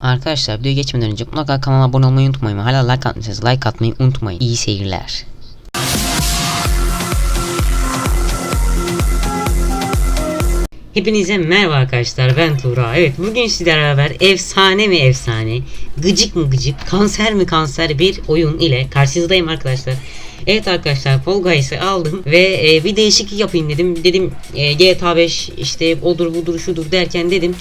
Arkadaşlar videoya geçmeden önce mutlaka kanala abone olmayı unutmayın. Hala like atmışsınız. Like atmayı unutmayın. İyi seyirler. Hepinize merhaba arkadaşlar ben Tuğra. Evet bugün sizlerle beraber efsane mi efsane, gıcık mı gıcık, kanser mi kanser bir oyun ile karşınızdayım arkadaşlar. Evet arkadaşlar Fall Guys'ı aldım ve e, bir değişiklik yapayım dedim. Dedim e, GTA 5 işte odur budur şudur derken dedim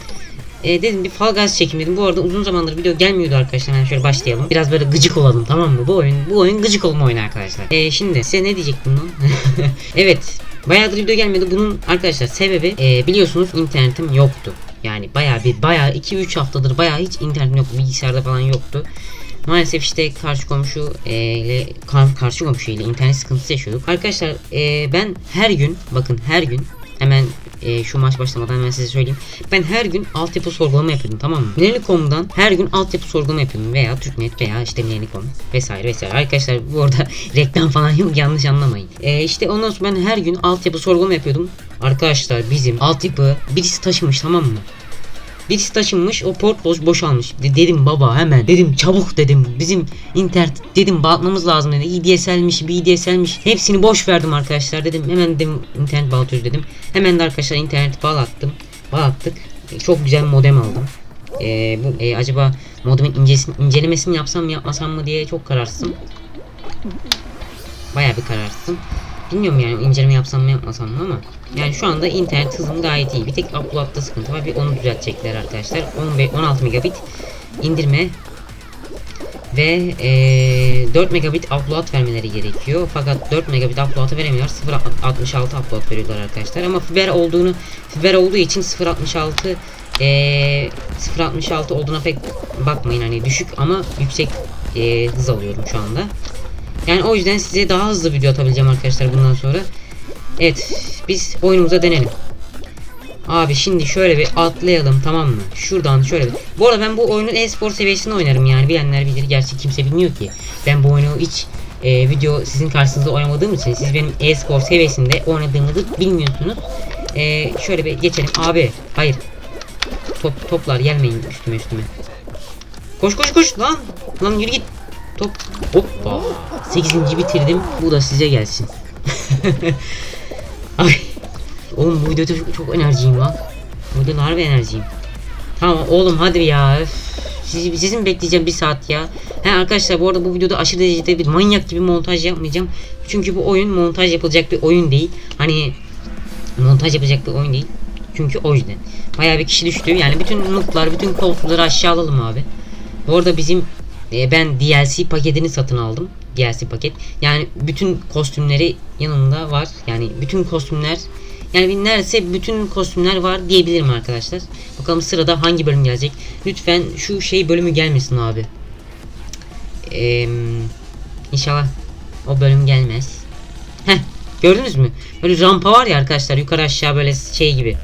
e, dedim bir Fall Guys çekim dedim. Bu arada uzun zamandır video gelmiyordu arkadaşlar. Yani şöyle başlayalım. Biraz böyle gıcık olalım tamam mı? Bu oyun bu oyun gıcık olma oyunu arkadaşlar. E, şimdi size ne diyecektim lan? evet. Bayağıdır video gelmedi. Bunun arkadaşlar sebebi e, biliyorsunuz internetim yoktu. Yani bayağı bir bayağı 2-3 haftadır bayağı hiç internetim yoktu. Bilgisayarda falan yoktu. Maalesef işte karşı komşu e, ile kar- karşı komşu ile internet sıkıntısı yaşıyorduk. Arkadaşlar e, ben her gün bakın her gün hemen e, şu maç başlamadan hemen size söyleyeyim. Ben her gün altyapı sorgulama yapıyordum tamam mı? Minelicom'dan her gün altyapı sorgulama yapıyordum veya Türknet veya işte Minelicom vesaire vesaire. Arkadaşlar bu arada reklam falan yok yanlış anlamayın. E, işte ondan sonra ben her gün altyapı sorgulama yapıyordum. Arkadaşlar bizim altyapı birisi taşımış tamam mı? Birisi taşınmış o port boş boşalmış. De- dedim baba hemen. Dedim çabuk dedim. Bizim internet dedim bağlatmamız lazım dedi. EDSL'miş, BDSL'miş. Hepsini boş verdim arkadaşlar dedim. Hemen dedim internet bağlatıyoruz dedim. Hemen de arkadaşlar internet bağlattım. Bağlattık. Çok güzel modem aldım. E, bu e, acaba modemin incesin, incelemesini yapsam mı yapmasam mı diye çok kararsızım. Bayağı bir kararsızım. Bilmiyorum yani inceleme yapsam mı yapmasam mı ama yani şu anda internet hızım gayet iyi. Bir tek upload'da sıkıntı var. Bir onu düzeltecekler arkadaşlar. 15 16 megabit indirme ve eee 4 megabit upload vermeleri gerekiyor. Fakat 4 megabit upload'ı veremiyorlar. 0.66 upload veriyorlar arkadaşlar. Ama fiber olduğunu fiber olduğu için 0.66 eee 0.66 olduğuna pek bakmayın hani düşük ama yüksek eee, hız alıyorum şu anda. Yani o yüzden size daha hızlı video atabileceğim arkadaşlar bundan sonra. Evet biz oyunumuza denelim. Abi şimdi şöyle bir atlayalım tamam mı? Şuradan şöyle bir. Bu arada ben bu oyunun e-spor seviyesinde oynarım yani bilenler bilir. Gerçi kimse bilmiyor ki. Ben bu oyunu hiç e, video sizin karşınızda oynamadığım için siz benim e-spor seviyesinde oynadığımı bilmiyorsunuz. E, şöyle bir geçelim. Abi hayır. Top, toplar gelmeyin üstüme üstüme. Koş koş koş lan. Lan yürü git. Top. Hoppa. 8. bitirdim. Bu da size gelsin. Ay. Oğlum bu videoda çok, çok enerjiyim lan. Bu videoda harbi enerjiyim. Tamam oğlum hadi ya. Sizi, sizin bekleyeceğim bir saat ya. He arkadaşlar bu arada bu videoda aşırı derecede bir manyak gibi montaj yapmayacağım. Çünkü bu oyun montaj yapılacak bir oyun değil. Hani montaj yapacak bir oyun değil. Çünkü o yüzden. Bayağı bir kişi düştü. Yani bütün noob'lar, bütün koltukları aşağı alalım abi. Bu arada bizim e, ben DLC paketini satın aldım. DLC paket. Yani bütün kostümleri yanında var. Yani bütün kostümler yani neredeyse bütün kostümler var diyebilirim arkadaşlar. Bakalım sırada hangi bölüm gelecek. Lütfen şu şey bölümü gelmesin abi. Ee, inşallah o bölüm gelmez. Heh gördünüz mü? Böyle rampa var ya arkadaşlar yukarı aşağı böyle şey gibi.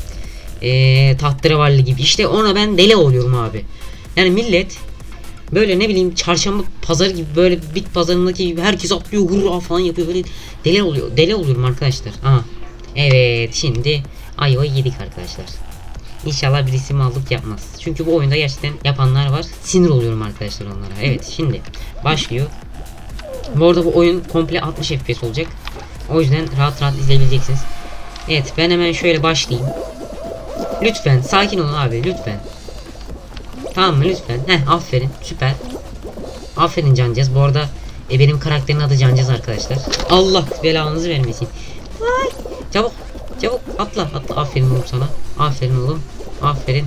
Ee, tahterevalli gibi. İşte ona ben deli oluyorum abi. Yani millet böyle ne bileyim çarşamba pazarı gibi böyle bit pazarındaki gibi herkes atlıyor hurra falan yapıyor böyle deli oluyor deli oluyorum arkadaşlar aha evet şimdi ayva yedik arkadaşlar İnşallah birisi mallık yapmaz. Çünkü bu oyunda gerçekten yapanlar var. Sinir oluyorum arkadaşlar onlara. Evet şimdi başlıyor. Bu arada bu oyun komple 60 FPS olacak. O yüzden rahat rahat izleyebileceksiniz. Evet ben hemen şöyle başlayayım. Lütfen sakin olun abi lütfen. Tamam mı lütfen? Heh aferin süper. Aferin Cancaz. Bu arada e, benim karakterin adı Cancaz arkadaşlar. Allah belanızı vermesin. Ay, çabuk çabuk atla atla aferin oğlum sana. Aferin oğlum. Aferin.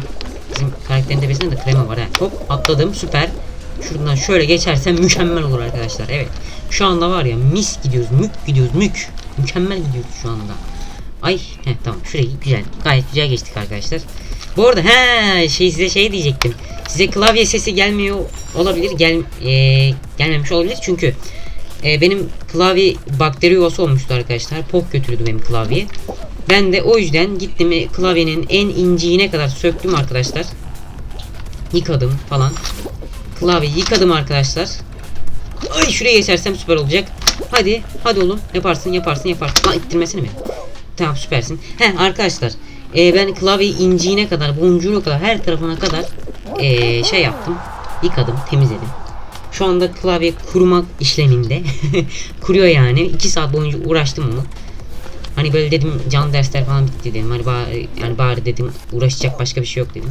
Bizim karakterin tepesinde de krema var ha. Hop atladım süper. Şuradan şöyle geçersem mükemmel olur arkadaşlar. Evet. Şu anda var ya mis gidiyoruz. Mük gidiyoruz. Mük. Mükemmel gidiyoruz şu anda. Ay heh, tamam şurayı güzel. Gayet güzel geçtik arkadaşlar. Bu arada he şey size şey diyecektim. Size klavye sesi gelmiyor olabilir. Gel e, gelmemiş olabilir çünkü e, benim klavye bakteri yuvası olmuştu arkadaşlar. Pok götürdü benim klavye. Ben de o yüzden gittim e, klavyenin en inciğine kadar söktüm arkadaşlar. Yıkadım falan. Klavye yıkadım arkadaşlar. Ay şuraya geçersem süper olacak. Hadi hadi oğlum yaparsın yaparsın yaparsın. Lan beni. Tamam süpersin. He arkadaşlar. e, ben klavyeyi inciğine kadar boncuğuna kadar her tarafına kadar eee, şey yaptım. Yıkadım, temizledim. Şu anda klavye kurumak işleminde. Kuruyor yani. 2 saat boyunca uğraştım onu. Hani böyle dedim can dersler falan bitti dedim. Hani bari, yani bari dedim uğraşacak başka bir şey yok dedim.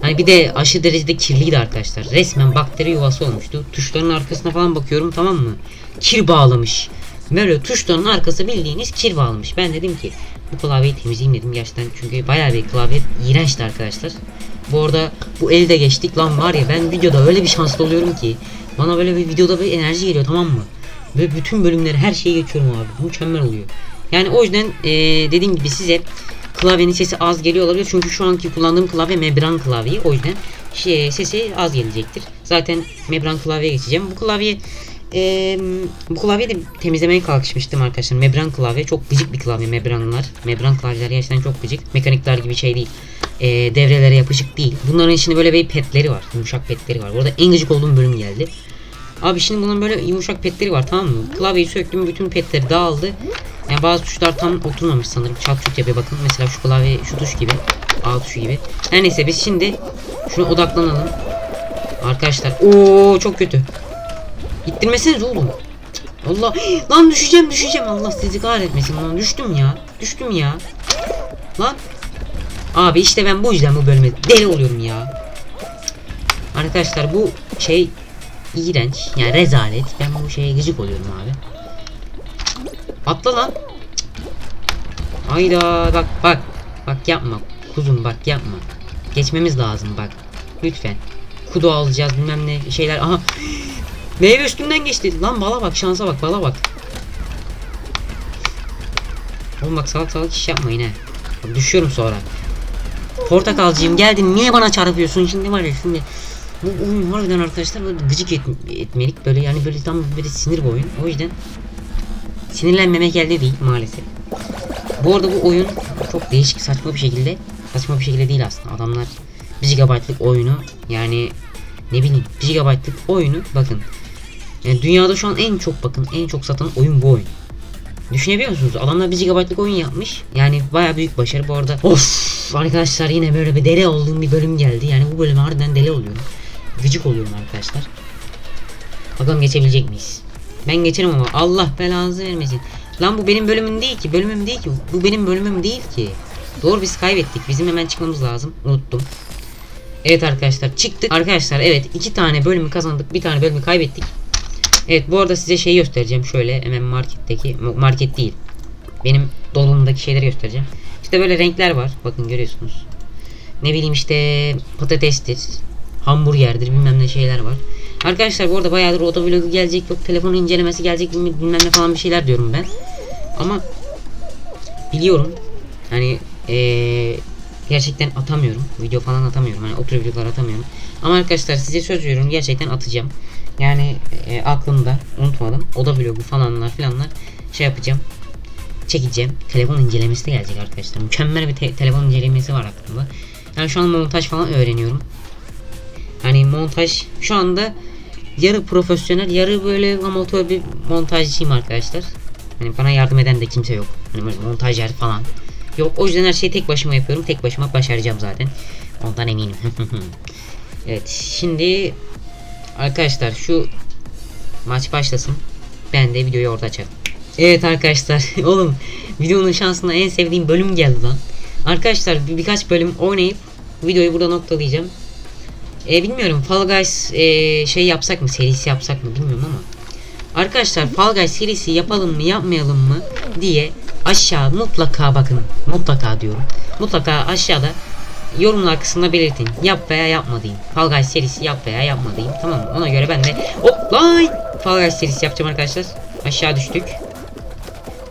Hani bir de aşırı derecede kirliydi arkadaşlar. Resmen bakteri yuvası olmuştu. Tuşların arkasına falan bakıyorum tamam mı? Kir bağlamış. Böyle tuşların arkası bildiğiniz kir bağlamış. Ben dedim ki bu klavyeyi temizleyeyim dedim gerçekten. Çünkü bayağı bir klavye iğrençti arkadaşlar. Bu arada bu elde geçtik lan var ya ben videoda öyle bir şanslı oluyorum ki. Bana böyle bir videoda bir enerji geliyor tamam mı? Ve bütün bölümleri her şeyi geçiyorum abi. Mükemmel oluyor. Yani o yüzden eee, dediğim gibi size klavyenin sesi az geliyor olabilir. Çünkü şu anki kullandığım klavye membran klavye. O yüzden şey, sesi az gelecektir. Zaten membran klavyeye geçeceğim. Bu klavye eee, bu klavyeyi de temizlemeye kalkışmıştım arkadaşlar. Membran klavye çok gıcık bir klavye membranlar. Membran klavyeler gerçekten çok gıcık. Mekanikler gibi şey değil. Eee, devrelere yapışık değil. Bunların içinde böyle bir petleri var. Yumuşak petleri var. Burada en gıcık olduğum bölüm geldi. Abi şimdi bunun böyle yumuşak petleri var tamam mı? Klavyeyi söktüm bütün petleri dağıldı. Yani bazı tuşlar tam oturmamış sanırım. Çat çut yapıyor bakın. Mesela şu klavye şu tuş gibi. A tuşu gibi. Her neyse biz şimdi şuna odaklanalım. Arkadaşlar ooo çok kötü. İttirmeseniz oğlum. Allah lan düşeceğim düşeceğim. Allah sizi kahretmesin. Lan düştüm ya düştüm ya. Lan. Abi işte ben bu yüzden bu bölüme deli oluyorum ya. Arkadaşlar bu şey iğrenç yani rezalet. Ben bu şeye gıcık oluyorum abi. Atla lan. Hayda bak bak. Bak yapma kuzum bak yapma. Geçmemiz lazım bak. Lütfen. Kudu alacağız bilmem ne şeyler. Aha Meyve üstünden geçti. Lan bala bak şansa bak bala bak. Oğlum bak salak salak iş yapmayın he. Düşüyorum sonra. Portakalcıyım geldin niye bana çarpıyorsun şimdi var ya şimdi. Bu oyun harbiden arkadaşlar böyle gıcık et, etmelik böyle yani böyle tam böyle sinir bir oyun. O yüzden sinirlenmemek elde değil maalesef. Bu arada bu oyun çok değişik saçma bir şekilde saçma bir şekilde değil aslında. Adamlar 1 GB'lık oyunu yani ne bileyim 1 GB'lık oyunu bakın yani dünyada şu an en çok bakın en çok satan oyun bu oyun. Düşünebiliyor musunuz? Adamlar 1 GB'lık oyun yapmış. Yani baya büyük başarı bu arada. Of arkadaşlar yine böyle bir deli olduğum bir bölüm geldi. Yani bu bölüm harbiden deli oluyorum. Gıcık oluyorum arkadaşlar. Bakalım geçebilecek miyiz? Ben geçerim ama Allah belanızı vermesin. Lan bu benim bölümüm değil ki. Bölümüm değil ki. Bu benim bölümüm değil ki. Doğru biz kaybettik. Bizim hemen çıkmamız lazım. Unuttum. Evet arkadaşlar çıktık. Arkadaşlar evet iki tane bölümü kazandık. Bir tane bölümü kaybettik. Evet bu arada size şeyi göstereceğim. Şöyle hemen marketteki market değil. Benim dolabımdaki şeyleri göstereceğim. İşte böyle renkler var. Bakın görüyorsunuz. Ne bileyim işte patatestir. Hamburgerdir bilmem ne şeyler var. Arkadaşlar bu arada bayağıdır otovlogu gelecek yok telefonu incelemesi gelecek bilmem ne falan bir şeyler diyorum ben. Ama biliyorum hani eee gerçekten atamıyorum. Video falan atamıyorum. Hani otur videolar atamıyorum. Ama arkadaşlar size söz veriyorum gerçekten atacağım. Yani e, aklımda unutmadım. Oda vlogu falanlar filanlar şey yapacağım. Çekeceğim. Telefon incelemesi de gelecek arkadaşlar. Mükemmel bir te- telefon incelemesi var aklımda. Yani şu an montaj falan öğreniyorum. Hani montaj şu anda yarı profesyonel yarı böyle amatör bir montajcıyım arkadaşlar. Hani bana yardım eden de kimse yok. Hani böyle montajyer falan. Yok o yüzden her şeyi tek başıma yapıyorum. Tek başıma başaracağım zaten. Ondan eminim. evet şimdi arkadaşlar şu maç başlasın. Ben de videoyu orada açarım. Evet arkadaşlar oğlum videonun şansına en sevdiğim bölüm geldi lan. Arkadaşlar bir, birkaç bölüm oynayıp videoyu burada noktalayacağım. E, bilmiyorum Fall Guys e, şey yapsak mı serisi yapsak mı bilmiyorum ama. Arkadaşlar Fall Guys serisi yapalım mı yapmayalım mı diye aşağı mutlaka bakın mutlaka diyorum. Mutlaka aşağıda yorumlar kısmında belirtin. Yap veya yapma deyin. Fall Guys serisi yap veya yapma deyin. Tamam mı? Ona göre ben de hop lan Fall Guys serisi yapacağım arkadaşlar. Aşağı düştük.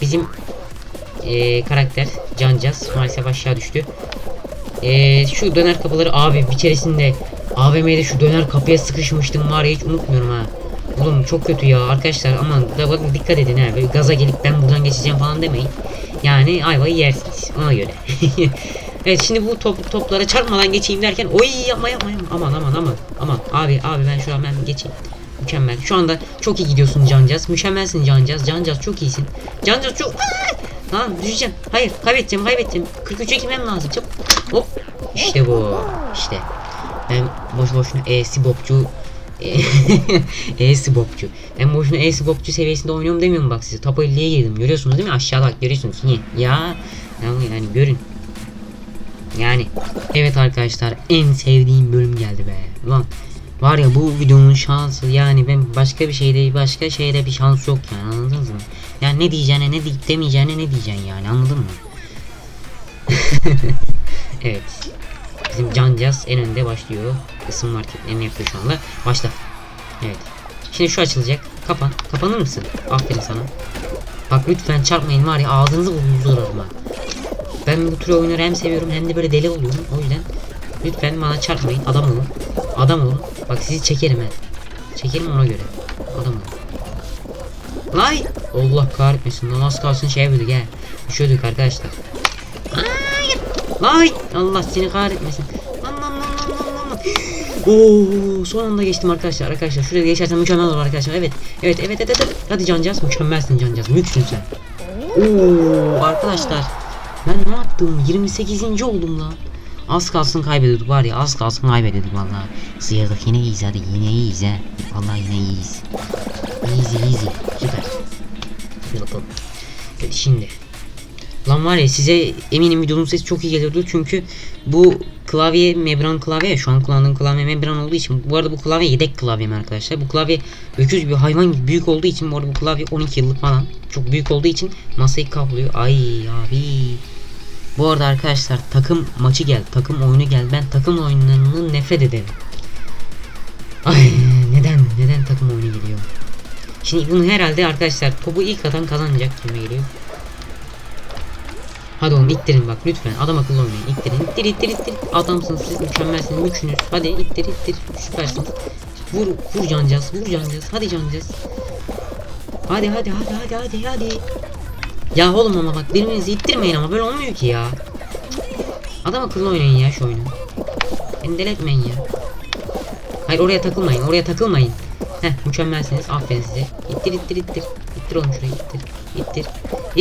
Bizim eee, karakter Cancaz maalesef aşağı düştü. Eee, şu döner kapıları abi bir keresinde AVM'de şu döner kapıya sıkışmıştım var ya hiç unutmuyorum ha. Oğlum çok kötü ya arkadaşlar aman bakın dikkat edin ha böyle gaza gelip ben buradan geçeceğim falan demeyin. Yani ayvayı yersiniz ona göre. evet şimdi bu top, toplara çarpmadan geçeyim derken oy yapma yapma yapma aman aman aman aman abi abi ben şu an ben geçeyim. Mükemmel. Şu anda çok iyi gidiyorsun Cancaz. Mükemmelsin Cancaz. Cancaz çok iyisin. Cancaz çok... Aa! Lan düşeceğim. Hayır kaybedeceğim kaybedeceğim. 43'e girmem lazım. Çabuk. Hop. İşte bu. İşte. Ben boş boşuna e bopçu e bopçu. Ben boşuna e bopçu seviyesinde oynuyorum demiyorum bak size. Top 50'ye girdim. Görüyorsunuz değil mi? Aşağıda bak görüyorsunuz. Niye? Ya yani, görün. Yani evet arkadaşlar en sevdiğim bölüm geldi be. Ulan var ya bu videonun şansı yani ben başka bir şeyde başka şeyde bir şans yok yani anladınız mı? Yani ne diyeceğine ne deyip demeyeceğine ne diyeceksin yani anladın mı? evet. Bizim Cancaz en önde başlıyor. Isınma hareketlerini yapıyor şu anda. Başla. Evet. Şimdi şu açılacak. Kapan. Kapanır mısın? Aferin sana. Bak lütfen çarpmayın var ya ağzınızı burnunuzu kırarım. Ben bu tür oyunları hem seviyorum hem de böyle deli oluyorum. O yüzden lütfen bana çarpmayın. Adam olun. Adam olun. Bak sizi çekerim he. Çekerim ona göre. Adam olun. Lay! Allah kahretmesin. Lan az kalsın şey yapıyorduk he. Düşüyorduk arkadaşlar. Lay! Allah seni kahretmesin. Lan lan lan lan lan lan. Oo, son anda geçtim arkadaşlar. Arkadaşlar şuraya geçersem mükemmel olur arkadaşlar. Evet. Evet evet evet evet. Hadi Cancaz mükemmelsin Cancaz. Müksün sen. Oo arkadaşlar. Ben ne yaptım? 28. oldum lan. Az kalsın kaybediyorduk var ya az kalsın kaybediyorduk vallahi. Sıyırdık yine iyiyiz hadi yine iyiyiz he. Vallahi yine iyiyiz. Easy easy. Süper. Bakalım. Evet şimdi. Lan var ya size eminim videonun sesi çok iyi geliyordu çünkü bu klavye membran klavye şu an kullandığım klavye membran olduğu için bu arada bu klavye yedek klavyem arkadaşlar. Bu klavye öküz gibi hayvan gibi büyük olduğu için bu arada bu klavye 12 yıllık falan çok büyük olduğu için masayı kaplıyor. Ay abi. Bu arada arkadaşlar takım maçı gel takım oyunu gel ben takım oyunlarından nefret ederim. Ay neden neden takım oyunu geliyor? Şimdi bunu herhalde arkadaşlar topu ilk atan kazanacak gibi geliyor Hadi oğlum ittirin bak lütfen. Adam akıllı oynayın ittirin. İttir ittir ittir. Adamsınız siz mükemmelsiniz. Üçünüz. Hadi ittir ittir. Süpersiniz. Vur vur cancaz vur cancaz hadi cancaz hadi hadi hadi hadi hadi hadi. Ya oğlum ama bak birbirinizi ittirmeyin ama böyle olmuyor ki ya. Adam akıllı oynayın ya şu oyunu. Endeletmeyin ya. Hayır oraya takılmayın oraya takılmayın. Heh mükemmelsiniz. Aferin size. İttir ittir ittir. İttir oğlum şurayı ittir. İttir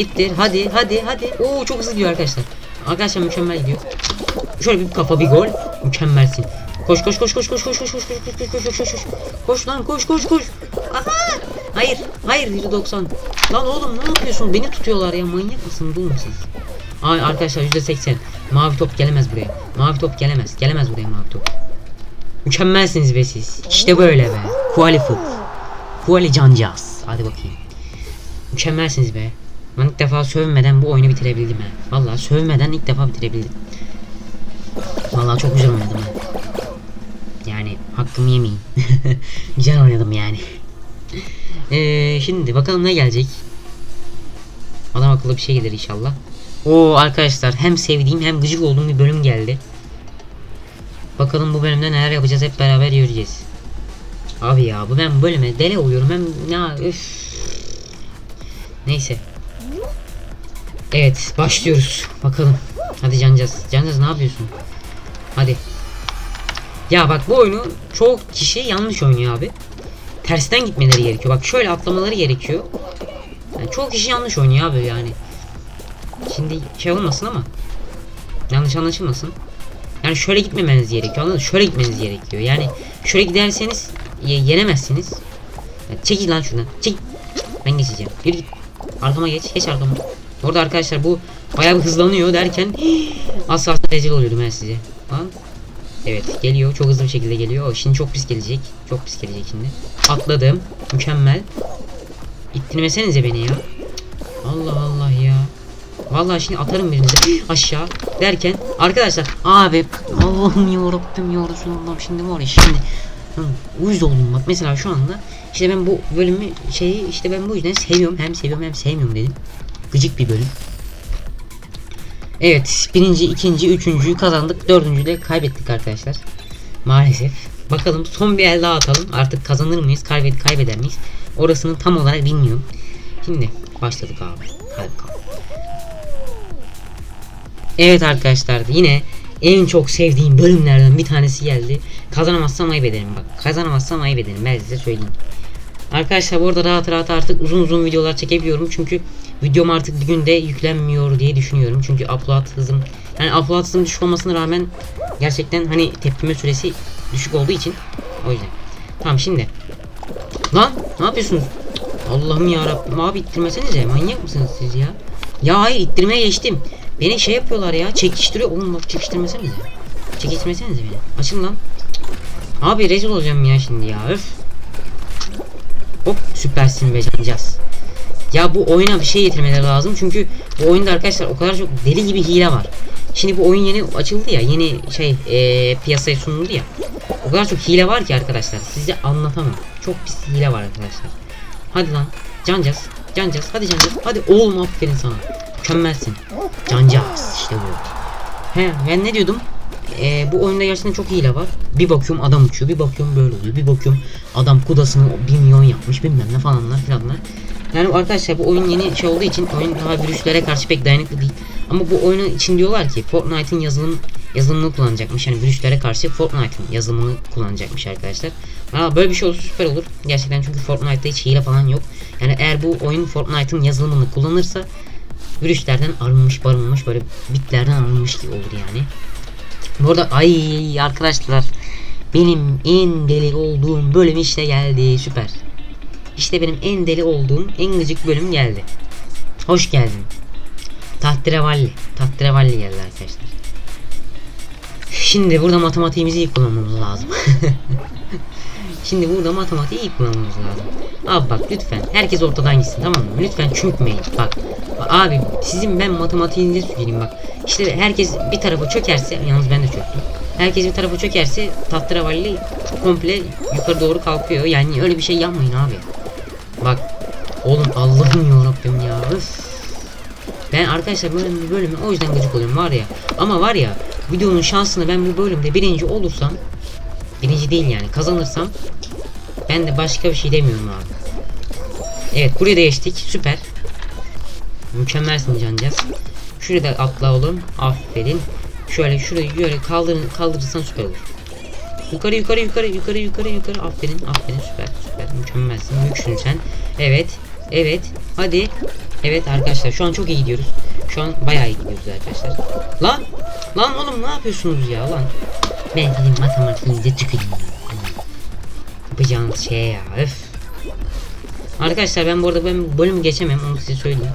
ittir hadi hadi hadi Oo çok hızlı gidiyor arkadaşlar arkadaşlar mükemmel gidiyor şöyle bir kafa bir gol mükemmelsin koş koş koş koş koş koş koş koş koş koş koş koş koş koş koş lan koş koş koş Aha! hayır hayır 190 lan oğlum ne yapıyorsun beni tutuyorlar ya manyak mısın dur siz Ay arkadaşlar %80 mavi top gelemez buraya mavi top gelemez gelemez buraya mavi top Mükemmelsiniz be siz. İşte böyle be. Qualify. Quali cancağız. Hadi bakayım. Mükemmelsiniz be. Ben ilk defa sövmeden bu oyunu bitirebildim he. Vallahi sövmeden ilk defa bitirebildim. Vallahi çok güzel oynadım he. Yani hakkımı yemeyin. güzel oynadım yani. Ee, şimdi bakalım ne gelecek. Adam akıllı bir şey gelir inşallah. Oo arkadaşlar hem sevdiğim hem gıcık olduğum bir bölüm geldi. Bakalım bu bölümde neler yapacağız hep beraber göreceğiz. Abi ya bu ben bölüme deli oluyorum hem ya üf. Neyse. Evet başlıyoruz. Bakalım. Hadi Cancaz. Cancaz ne yapıyorsun? Hadi. Ya bak bu oyunu çok kişi yanlış oynuyor abi. Tersten gitmeleri gerekiyor. Bak şöyle atlamaları gerekiyor. Yani çoğu kişi yanlış oynuyor abi yani. Şimdi şey olmasın ama. Yanlış anlaşılmasın. Yani şöyle gitmemeniz gerekiyor anladın? Şöyle gitmeniz gerekiyor. Yani şöyle giderseniz ye- yenemezsiniz. Ya çekil lan şuradan. Çek. Ben geçeceğim. Yürü git. Arkama geç. Geç arkama. Orada arkadaşlar bu bayağı bir hızlanıyor derken az kalsın rezil oluyordum ben size. Lan. Evet geliyor. Çok hızlı bir şekilde geliyor. Şimdi çok pis gelecek. Çok pis gelecek şimdi. Atladım. Mükemmel. İttirmesenize beni ya. Allah Allah ya. Vallahi şimdi atarım birinize aşağı derken arkadaşlar abi Allah'ım yarabbim ya Resulallah şimdi var ya şimdi hı, uyuz oldum bak mesela şu anda işte ben bu bölümü şeyi işte ben bu yüzden seviyorum. Hem seviyorum hem sevmiyorum dedim. Gıcık bir bölüm. Evet birinci ikinci üçüncüyü kazandık. Dördüncüyü de kaybettik arkadaşlar. Maalesef. Bakalım son bir el daha atalım. Artık kazanır mıyız? Kaybed kaybeder miyiz? Orasını tam olarak bilmiyorum. Şimdi başladık abi. Hadi Evet arkadaşlar yine en çok sevdiğim bölümlerden bir tanesi geldi. Kazanamazsam ayıp ederim bak. Kazanamazsam ayıp ederim ben size söyleyeyim. Arkadaşlar bu arada rahat rahat artık uzun uzun videolar çekebiliyorum. Çünkü videom artık bir günde yüklenmiyor diye düşünüyorum. Çünkü upload hızım yani upload hızım düşük olmasına rağmen gerçekten hani tepkime süresi düşük olduğu için o yüzden. Tamam şimdi. Lan ne yapıyorsunuz? Allah'ım ya Rabbim abi ittirmesenize manyak mısınız siz ya? Ya hayır ittirmeye geçtim. Beni şey yapıyorlar ya çekiştiriyor. Oğlum bak çekiştirmesenize. Çekiştirmesenize beni. Açın lan. Abi rezil olacağım ya şimdi ya öf. Hop süpersin be cancağız. Ya bu oyuna bir şey getirmeleri lazım çünkü bu oyunda arkadaşlar o kadar çok deli gibi hile var. Şimdi bu oyun yeni açıldı ya yeni şey eee, piyasaya sunuldu ya. O kadar çok hile var ki arkadaşlar size anlatamam. Çok pis hile var arkadaşlar. Hadi lan cancağız cancağız hadi cancağız hadi oğlum aferin sana. Mükemmelsin. Cancağız işte bu. He ben ne diyordum? Ee, bu oyunda gerçekten çok hile var. Bir bakıyorum adam uçuyor, bir bakıyorum böyle oluyor, bir bakıyorum adam kudasını 1 milyon yapmış bilmem ne falanlar filanlar. Yani arkadaşlar bu oyun yeni şey olduğu için oyun daha virüslere karşı pek dayanıklı değil. Ama bu oyunun için diyorlar ki Fortnite'ın yazılım yazılımını kullanacakmış. Yani virüslere karşı Fortnite'ın yazılımını kullanacakmış arkadaşlar. Aa, böyle bir şey olursa süper olur. Gerçekten çünkü Fortnite'da hiç hile falan yok. Yani eğer bu oyun Fortnite'ın yazılımını kullanırsa virüslerden arınmış barınmış böyle bitlerden arınmış gibi olur yani. Bu arada ay arkadaşlar benim en deli olduğum bölüm işte geldi süper. İşte benim en deli olduğum en gıcık bölüm geldi. Hoş geldin. Tahterevalli. Tahterevalli geldi arkadaşlar. Şimdi burada matematiğimizi iyi kullanmamız lazım. Şimdi burada matematiği iyi kullanmamız lazım. Abi bak lütfen herkes ortadan gitsin tamam mı? Lütfen çökmeyin bak. Abi sizin ben matematiğinize söyleyeyim bak. İşte herkes bir tarafa çökerse yalnız ben de çöktüm. Herkes bir tarafa çökerse tahterevalli komple yukarı doğru kalkıyor. Yani öyle bir şey yapmayın abi. Bak oğlum Allah'ım ya Rabbim ya. Öf. Ben arkadaşlar böyle bir bölümü o yüzden gıcık oluyorum var ya. Ama var ya videonun şansını ben bu bölümde birinci olursam birinci değil yani kazanırsam ben de başka bir şey demiyorum abi. Evet buraya da geçtik süper. Mükemmelsin cancağız. Şuraya da atla oğlum. Aferin. Şöyle şurayı böyle kaldır, kaldırırsan süper olur. Yukarı yukarı yukarı yukarı yukarı yukarı aferin aferin süper süper mükemmelsin büyüksün sen. Evet evet hadi. Evet arkadaşlar şu an çok iyi gidiyoruz. Şu an bayağı iyi gidiyoruz arkadaşlar. Lan lan oğlum ne yapıyorsunuz ya lan? Ben dedim matematiğinize tüküreyim. Yapacağınız şey ya öf. Arkadaşlar ben bu arada ben bölüm geçemem onu size söyleyeyim.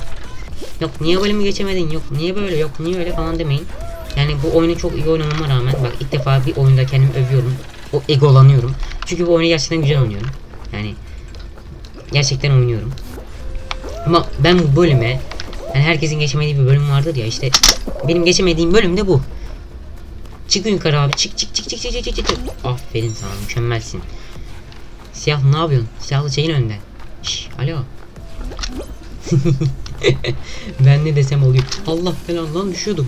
Yok niye bölümü geçemedin yok niye böyle yok niye öyle falan demeyin. Yani bu oyunu çok iyi oynamama rağmen bak ilk defa bir oyunda kendimi övüyorum. O egolanıyorum. Çünkü bu oyunu gerçekten güzel oynuyorum. Yani gerçekten oynuyorum. Ama ben bu bölüme yani herkesin geçemediği bir bölüm vardır ya işte benim geçemediğim bölüm de bu. Çık yukarı abi. Çık çık çık çık çık çık çık. Aferin sana mükemmelsin. Siyah ne yapıyorsun? Siyahlı şeyin önünde. Şş, alo. ben ne desem oluyor. Allah falan lan düşüyordum.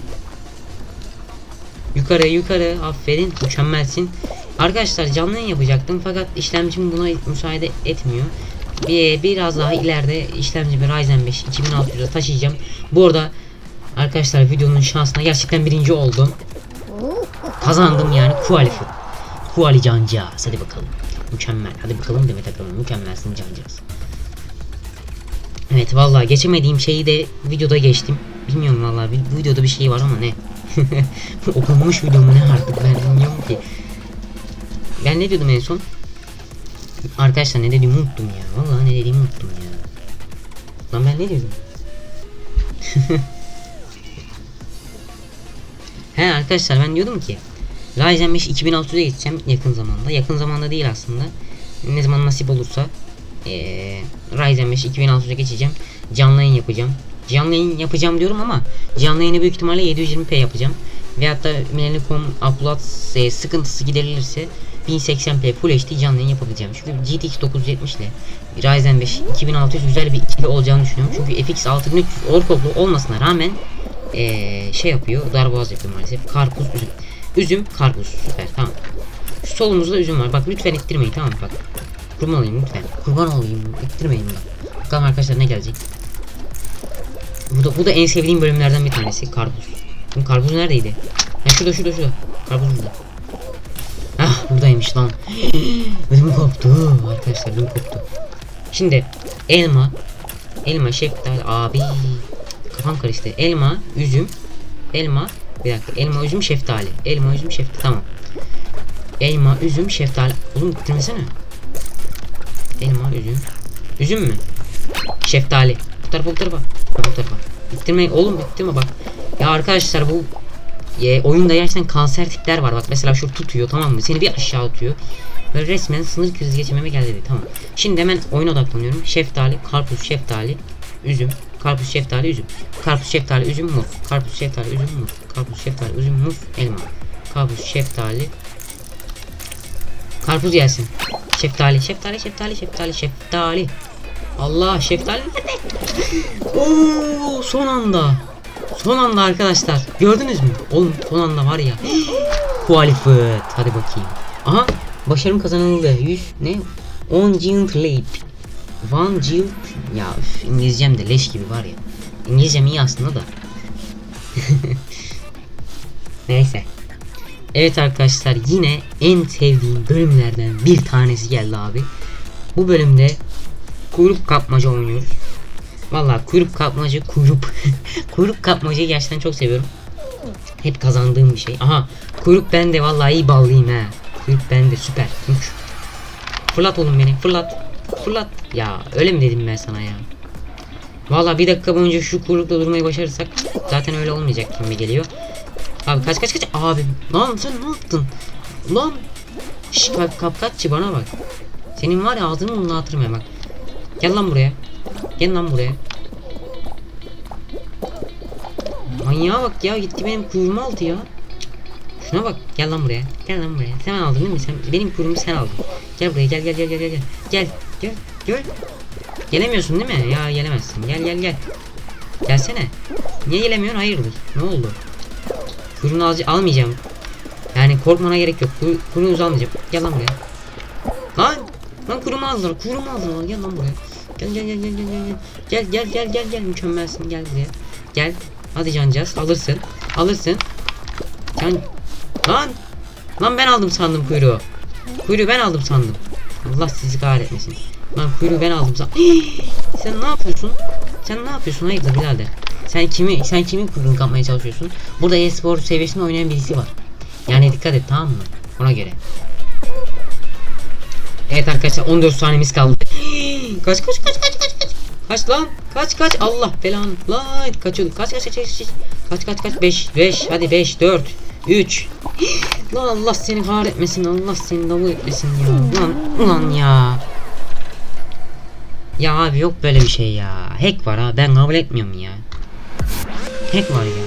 Yukarı yukarı aferin mükemmelsin. Arkadaşlar canlı yapacaktım fakat işlemcim buna müsaade etmiyor. Bir, biraz daha ileride işlemcimi Ryzen 5 2600'e taşıyacağım. Bu arada arkadaşlar videonun şansına gerçekten birinci oldum. Kazandım yani kualifi. Kuali cancağız hadi bakalım. Mükemmel. Hadi bakalım Demet Akalın mükemmelsin cancağız. Evet vallahi geçemediğim şeyi de videoda geçtim. Bilmiyorum vallahi bir, videoda bir şey var ama ne? Okunmuş video mu ne artık ben bilmiyorum ki. Ben ne diyordum en son? Arkadaşlar ne dediğimi unuttum ya. Vallahi ne dediğimi unuttum ya. Lan ben ne diyordum? He arkadaşlar ben diyordum ki Ryzen 5 2600'e geçeceğim yakın zamanda. Yakın zamanda değil aslında. Ne zaman nasip olursa ee, Ryzen 5 2600'e geçeceğim. Canlı yayın yapacağım. Canlı yayın yapacağım diyorum ama canlı yayını büyük ihtimalle 720p yapacağım. Veyahut da Millennium upload e, sıkıntısı giderilirse 1080p Full HD canlı yayın yapabileceğim. Çünkü GTX 970 ile Ryzen 5 2600 güzel bir ikili olacağını düşünüyorum. Çünkü FX 6300 ortaoklu olmasına rağmen ee, şey yapıyor. Darboğaz yapıyor maalesef. Karpuz üzüm. Üzüm karpuz süper tamam. Şu solumuzda üzüm var. Bak lütfen ittirmeyin tamam? Bak. Kurban olayım lütfen. Kurban olayım. İttirmeyin bak. Bakalım arkadaşlar ne gelecek. Bu da, bu da en sevdiğim bölümlerden bir tanesi. Karpuz. Şimdi karpuz neredeydi? Ha şurada şurada şurada. Karpuz burada. Ah buradaymış lan. ödüm koptu. Arkadaşlar ödüm koptu. Şimdi elma. Elma şeftali abi. Kafam karıştı. Elma, üzüm. Elma. Bir dakika. Elma, üzüm, şeftali. Elma, üzüm, şeftali. Tamam. Elma, üzüm, şeftali. Oğlum bitirmesene. Elma, üzüm. Üzüm mü? Şeftali. Bu tarafa bu tarafa. Bu tarafa. Bitirme oğlum bitirme bak. Ya arkadaşlar bu e, oyunda gerçekten kanser tipler var. Bak mesela şu tutuyor tamam mı? Seni bir aşağı atıyor. Böyle resmen sınır krizi geçirmeme geldi. Tamam. Şimdi hemen oyuna odaklanıyorum. Şeftali, karpuz, şeftali, üzüm. Karpuz, şeftali, üzüm. Karpuz, şeftali, üzüm, muz. Karpuz, şeftali, üzüm, muz. Karpuz, şeftali, üzüm, muz, elma. Karpuz, şeftali. Karpuz gelsin. Şeftali, şeftali, şeftali, şeftali, şeftali. Allah şeftali? Oo son anda. Son anda arkadaşlar. Gördünüz mü? Oğlum son anda var ya. Qualified. Hadi bakayım. Aha başarım kazanıldı. 100 ne? 10 giant leap. One giant ya üf, İngilizcem de leş gibi var ya. İngilizcem iyi aslında da. Neyse. Evet arkadaşlar yine en sevdiğim bölümlerden bir tanesi geldi abi. Bu bölümde kuyruk kapmaca oynuyoruz. Vallahi kuyruk kapmaca kuyruk kuyruk kapmacayı gerçekten çok seviyorum. Hep kazandığım bir şey. Aha kuyruk bende vallahi iyi ballıyım ha. Kuyruk bende süper. Fırlat oğlum beni fırlat. Fırlat. Ya öyle mi dedim ben sana ya. Vallahi bir dakika boyunca şu kuyrukta durmayı başarırsak zaten öyle olmayacak gibi geliyor. Abi kaç kaç kaç abi lan sen ne yaptın? Lan Şşş kap, kapkaççı bana bak. Senin var ya ağzını burnunu atırım ya bak. Gel lan buraya. Gel lan buraya. Manyağa bak ya gitti benim kuyruğumu aldı ya. Şuna bak gel lan buraya. Gel lan buraya. Sen aldın değil mi? Sen benim kuyruğumu sen aldın. Gel buraya gel gel gel gel gel. Gel gel gel. Gelemiyorsun değil mi? Ya gelemezsin. Gel gel gel. Gelsene. Niye gelemiyorsun? Hayırdır? Ne oldu? Kuyruğunu al almayacağım. Yani korkmana gerek yok. Kuy kuyruğunu almayacağım. Gel lan buraya. Lan! Lan kuyruğumu aldılar. Kuyruğumu aldılar. Gel lan buraya. Gel gel gel gel gel gel. Gel gel gel gel gel mükemmelsin gel buraya. Gel. Hadi cancağız alırsın. Alırsın. Can Lan! Lan ben aldım sandım kuyruğu. Kuyruğu ben aldım sandım. Allah sizi kahretmesin. Lan kuyruğu ben aldım sandım. Sen ne yapıyorsun? Sen ne yapıyorsun hayırdır birader? Sen kimi sen kimin kuyruğunu kapmaya çalışıyorsun? Burada e-spor seviyesinde oynayan birisi var. Yani dikkat et tamam mı? Ona göre. Evet arkadaşlar 14 saniyemiz kaldı. kaç kaç kaç kaç kaç kaç. Kaç lan? Kaç kaç Allah belanı. Lan kaçıyorduk. Kaç kaç kaç kaç. kaç. Kaç kaç kaç 5 5 hadi 5 4 3 Lan Allah seni kahretmesin. Allah seni davul etmesin ya. Lan ulan ya. Ya abi yok böyle bir şey ya. Hack var ha. Ben kabul etmiyorum ya. Hack var ya.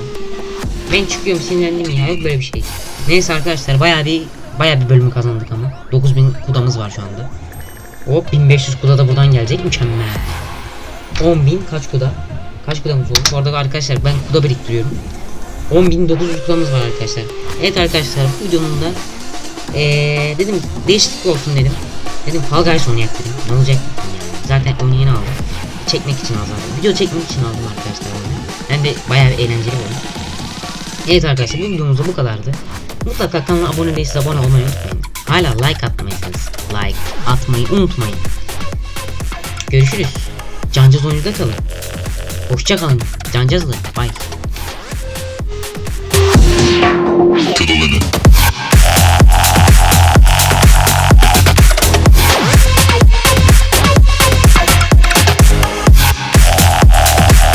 Ben çıkıyorum sinirlendim ya. Yok böyle bir şey. Neyse arkadaşlar bayağı bir bayağı bir bölümü kazandık ama. 9000 kudamız var şu anda. Hop 1500 kuda da buradan gelecek mükemmel. 10.000 kaç kuda? Kaç kudamız oldu? Bu arada arkadaşlar ben kuda biriktiriyorum. 10.900 kudamız var arkadaşlar. Evet arkadaşlar bu videonun da ee, dedim değişiklik olsun dedim. Dedim Fall Guys oynayak dedim. Ne olacak. Zaten oyunu yeni aldım. Çekmek için aldım. Video çekmek için aldım arkadaşlar oyunu. Hem de bayağı bir eğlenceli oyun. Evet arkadaşlar bu videomuz bu kadardı. Mutlaka kanala abone değilseniz abone olmayı unutmayın. Hala like atmayınız. Like atmayı unutmayın. Görüşürüz. Cancaz oyuncuda kalın. Hoşça kalın. Cancazlı. Bye. To the.